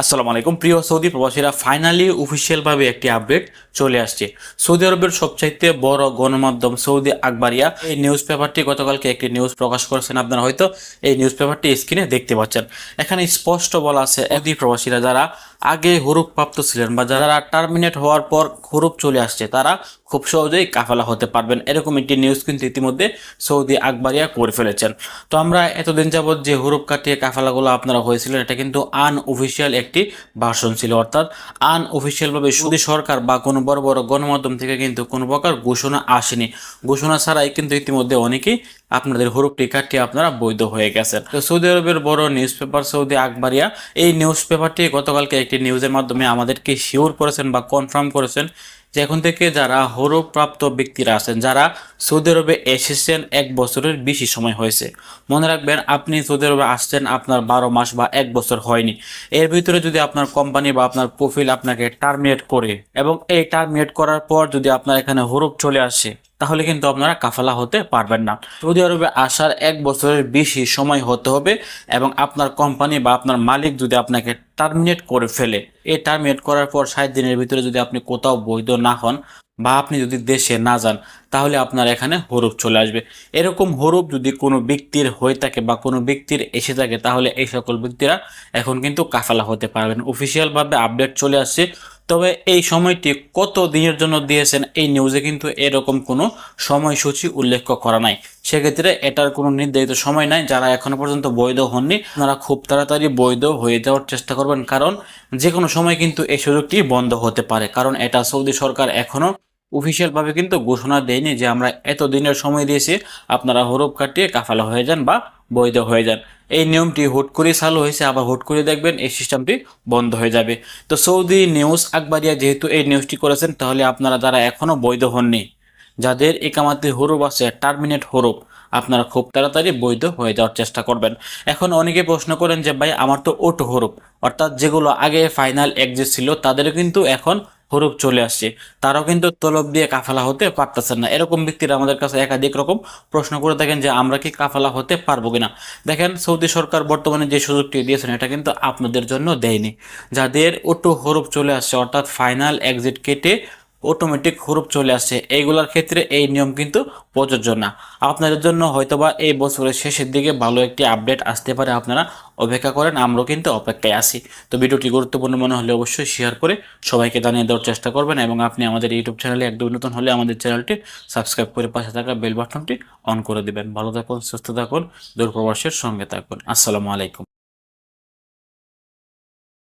আসসালামু আলাইকুম। প্রিয় সৌদি প্রবাসীরা ফাইনালি অফিসিয়ালভাবে একটি আপডেট চলে আসছে। সৌদি আরবের সবচাইতে বড় গণমাধ্যম সৌদি আকবরিয়া, এই নিউজ পেপারটি গতকালকে একটি নিউজ প্রকাশ করেছেন। আপনারা হয়তো এই নিউজ পেপারটি স্ক্রিনে দেখতে পাচ্ছেন। এখানে স্পষ্ট বলা আছে, সৌদি প্রবাসীরা যারা আগে হরুপ প্রাপ্ত ছিলেন বা যারা টার্মিনেট হওয়ার পর হরুপ চলে আসছে, তারা খুব সহজেই কাফালা হতে পারবেন। এরকম একটি নিউজ কিন্তু ইতিমধ্যে সৌদি আকবরিয়া করে ফেলেছেন। তো আমরা এতদিন যাবৎ যে হরুপ কাটিয়ে কাফালাগুলো আপনারা হয়েছিলেন, এটা কিন্তু আনঅফিসিয়াল একটি ভাষণ ছিল। অর্থাৎ আনঅফিসিয়ালভাবে সৌদি সরকার বা কোনো বড় বড় গণমাধ্যম থেকে কিন্তু কোনো প্রকার ঘোষণা আসেনি। ঘোষণা ছাড়াই কিন্তু ইতিমধ্যে অনেকেই আপনাদের হরুপটি কাটিয়ে আপনারা বৈধ হয়ে গেছেন। তো সৌদি আরবের বড় নিউজ পেপার সৌদি আকবরিয়া, এই নিউজ পেপারটি গতকালকে একটি নিউজের মাধ্যমে আমাদেরকে শিওর করেছেন বা কনফার্ম করেছেন যে এখন থেকে যারা হরপ্রাপ্ত ব্যক্তিরা আছেন, যারা সৌদি আরবে এসেছেন, এক বছরের বেশি সময় হয়েছে। মনে রাখবেন, আপনি সৌদি আরবে আসছেন আপনার বারো মাস বা এক বছর হয়নি। এর ভিতরে যদি আপনার কোম্পানি বা আপনার প্রোফাইল আপনাকে টার্মিনেট করে এবং এই টার্মিনেট করার পর যদি আপনার এখানে হরুপ চলে আসে তাহলে কিন্তু আপনারা কাফালা হতে পারবেন না। সৌদি আরবে আসার এক বছরের বেশি সময় হতে হবে এবং আপনার কোম্পানি বা আপনার মালিক যদি আপনাকে টার্মিনেট করে ফেলে, এই টার্মিনেট করার পর ষাট দিনের ভিতরে যদি আপনি কোথাও বৈধ না হন বা আপনি যদি দেশে না যান, তাহলে আপনার এখানে হরুপ চলে আসবে। এরকম হরুপ যদি কোনো ব্যক্তির হয়ে থাকে বা কোনো ব্যক্তির এসে থাকে, তাহলে এই সকল ব্যক্তিরা এখন কিন্তু কাফালা হতে পারবেন। অফিসিয়ালভাবে আপডেট চলে আসছে। তবে এই সময়টি কত দিনের জন্য দিয়েছেন এই নিউজে কিন্তু এরকম কোনো সময়সূচি উল্লেখ করা নাই। সেক্ষেত্রে এটার কোনো নির্ধারিত সময় নাই, যারা এখনও পর্যন্ত বৈধ হননি, তারা খুব তাড়াতাড়ি বৈধ হয়ে যাওয়ার চেষ্টা করবেন, কারণ যে কোনো সময় কিন্তু এই সুযোগটি বন্ধ হতে পারে, কারণ এটা সৌদি সরকার এখনও অফিসিয়ালভাবে কিন্তু ঘোষণা দেয়নি যে আমরা এত দিনের সময় দিয়েছি, আপনারা হরুপ কাটিয়ে কাফালা হয়ে যান বা বৈধ হয়ে যান। এই নিয়মটি হুট করে চালু হয়েছে, আবার হুট করে দেখবেন এই সিস্টেমটি বন্ধ হয়ে যাবে। তো সৌদি নিউজ আকবরিয়া যেহেতু এই নিউজটি করেছেন, তাহলে আপনারা যারা এখনও বৈধ হননি, যাদের একামাতে হরুপ আছে টার্মিনেট হরুপ আপনারা খুব তাড়াতাড়ি বৈধ হয়ে যাওয়ার চেষ্টা করবেন। এখন অনেকে প্রশ্ন করেন যে, ভাই, আমার তো ওটো হরুপ অর্থাৎ যেগুলো আগে ফাইনাল এক্সিট ছিল তাদেরও কিন্তু এখন হরুপ চলে আসছে। তারাও কিন্তু তলব দিয়ে কাফালা হতে পারতেছেন না। এরকম ব্যক্তিরা আমাদের কাছে একাধিক রকম প্রশ্ন করে থাকেন যে, আমরা কি কাফালা হতে পারব কিনা? দেখেন, সৌদি সরকার বর্তমানে যে সুযোগটি দিয়েছেন, এটা কিন্তু আপনাদের জন্য দেয়নি। যাদের ওটু হরুপ চলে আসছে, অর্থাৎ ফাইনাল এক্সিট কেটে অটোমেটিক হরুপ চলে আসছে। এইগুলোর ক্ষেত্রে এই নিয়ম কিন্তু প্রযোজ্য না। আপনাদের জন্য হয়তোবা এই বছরের শেষের দিকে ভালো একটি আপডেট আসতে পারে, আপনারা অপেক্ষা করেন, আমরাও কিন্তু অপেক্ষায় আছি। তো ভিডিওটি গুরুত্বপূর্ণ মনে হলে অবশ্যই শেয়ার করে সবাইকে জানিয়ে দেওয়ার চেষ্টা করবেন এবং আপনি আমাদের ইউটিউব চ্যানেলে একদম নতুন হলে আমাদের চ্যানেলটি সাবস্ক্রাইব করে পাশে থাকা বেল বাটনটি অন করে দিবেন। ভালো থাকুন, সুস্থ থাকুন, দূরপ্রবাসের সঙ্গে থাকুন। আসসালামু আলাইকুম।